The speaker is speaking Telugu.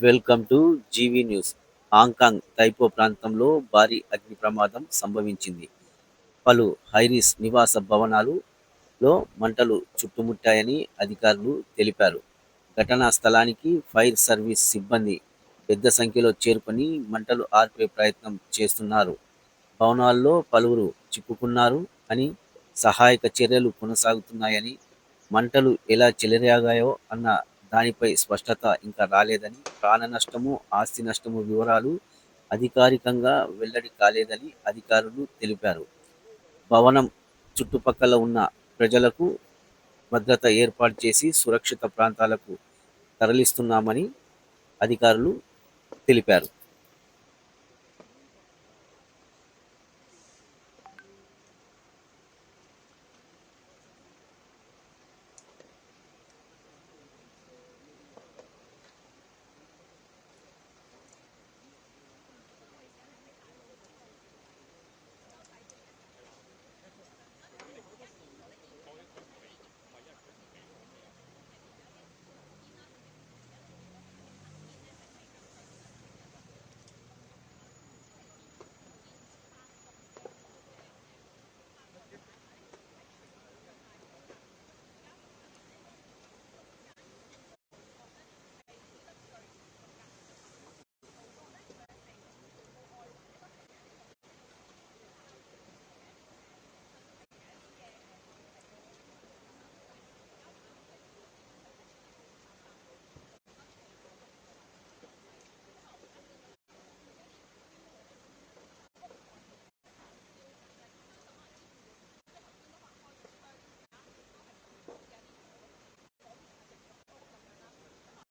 Welcome to GV news. Hong Kong Tai Po ప్రాంతంలో భారీ అగ్ని ప్రమాదం సంభవించింది. పలు హైరిస్ నివాస భవనాలులో మంటలు చుట్టుముట్టాయని అధికారులు తెలిపారు. ఘటనా స్థలానికి ఫైర్ సర్వీస్ సిబ్బంది పెద్ద సంఖ్యలో చేరుకొని మంటలు ఆర్పే ప్రయత్నం చేస్తున్నారు. భవనాల్లో పలువురు చిక్కుకున్నారు అని సహాయక చర్యలు కొనసాగుతున్నాయని మంటలు ఎలా చెలరేగాయో అన్న దానిపై స్పష్టత ఇంకా రాలేదని ప్రాణ నష్టము ఆస్తి నష్టము వివరాలు అధికారికంగా వెల్లడి కాలేదని అధికారులు తెలిపారు. భవనం చుట్టుపక్కల ఉన్న ప్రజలకు భద్రత ఏర్పాటు చేసి సురక్షిత ప్రాంతాలకు తరలిస్తున్నామని అధికారులు తెలిపారు.